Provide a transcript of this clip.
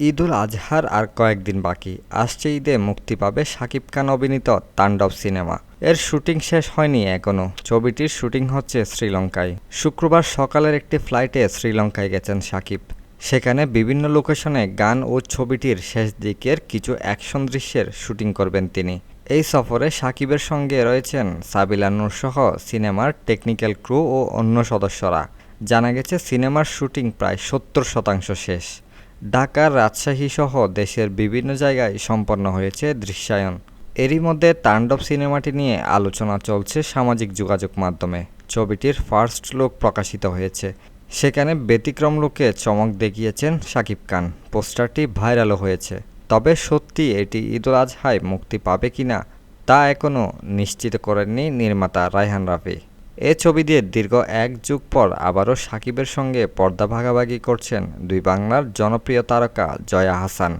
ঈদুল আজহার আর কয়েকদিন বাকি। আসছে ঈদে মুক্তি পাবে শাকিব খান অভিনীত তাণ্ডব সিনেমা। এর শুটিং শেষ হয়নি এখনও ছবিটির শুটিং হচ্ছে শ্রীলঙ্কায়। শুক্রবার সকালের একটি ফ্লাইটে শ্রীলঙ্কায় গেছেন শাকিব। সেখানে বিভিন্ন লোকেশনে গান ও ছবিটির শেষ দিকের কিছু অ্যাকশন দৃশ্যের শুটিং করবেন তিনি। এই সফরে সাকিবের সঙ্গে রয়েছেন সাবিলা নূর সহ সিনেমার টেকনিক্যাল ক্রু ও অন্য সদস্যরা। জানা গেছে, সিনেমার শুটিং প্রায় সত্তর শতাংশ শেষ। ঢাকার রাজশাহী সহ দেশের বিভিন্ন জায়গায় সম্পন্ন হয়েছে দৃশ্যায়ন। এরই মধ্যে তাণ্ডব সিনেমাটি নিয়ে আলোচনা চলছে সামাজিক যোগাযোগ মাধ্যমে। ছবিটির ফার্স্ট লুক প্রকাশিত হয়েছে। সেখানে ব্যতিক্রম লুকে চমক দেখিয়েছেন শাকিব খান। পোস্টারটি ভাইরালও হয়েছে। তবে সত্যি এটি ঈদুল আজহায় মুক্তি পাবে কিনা তা এখনও নিশ্চিত করেননি নির্মাতা রায়হান রাফি। এ ছবি দিয়ে দীর্ঘ এক যুগ পর আবারও সাকিবের সঙ্গে পর্দা ভাগাভাগি করছেন দুই বাংলার জনপ্রিয় তারকা জয়া হাসান।